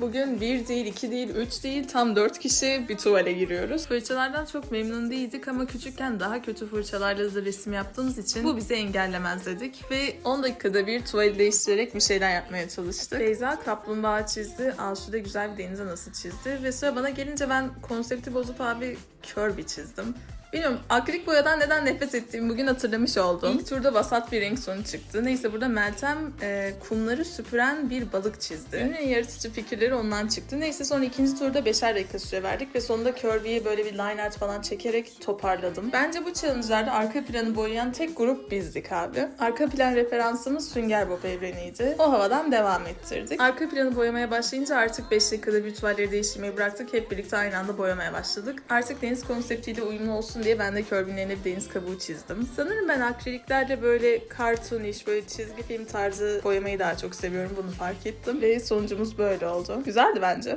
Bugün bir değil, iki değil, üç değil, tam dört kişi bir tuvale giriyoruz. Fırçalardan çok memnun değildik ama küçükken daha kötü fırçalarla da resim yaptığımız için bu bizi engellemez dedik. Ve 10 dakikada bir tuvali değiştirerek bir şeyler yapmaya çalıştık. Beyza kaplumbağa çizdi, Asude güzel bir denize nasıl çizdi. Ve sıra bana gelince ben konsepti bozup abi Kirby çizdim. Bilmiyorum akrilik boyadan neden nefret ettiğimi bugün hatırlamış oldum. İlk turda vasat bir renk sonu çıktı. Neyse burada Meltem e, kumları süpüren bir balık çizdi. En yaratıcı fikirleri ondan çıktı. Neyse sonra ikinci turda beşer dakika süre verdik ve sonunda Kirby'ye böyle bir line art falan çekerek toparladım. Bence bu challenge'larda arka planı boyayan tek grup bizdik abi. Arka plan referansımız Sünger Bob evreniydi. O havadan devam ettirdik. Arka planı boyamaya başlayınca artık 5 dakikada bir tuvalleri değiştirmeyi bıraktık. Hep birlikte aynı anda boyamaya başladık. Artık deniz konseptiyle uyumlu olsun diye ben de Kirby'nin eline bir deniz kabuğu çizdim. Sanırım ben akriliklerle böyle cartoonish, böyle çizgi film tarzı boyamayı daha çok seviyorum. Bunu fark ettim. Ve sonucumuz böyle oldu. Güzeldi bence.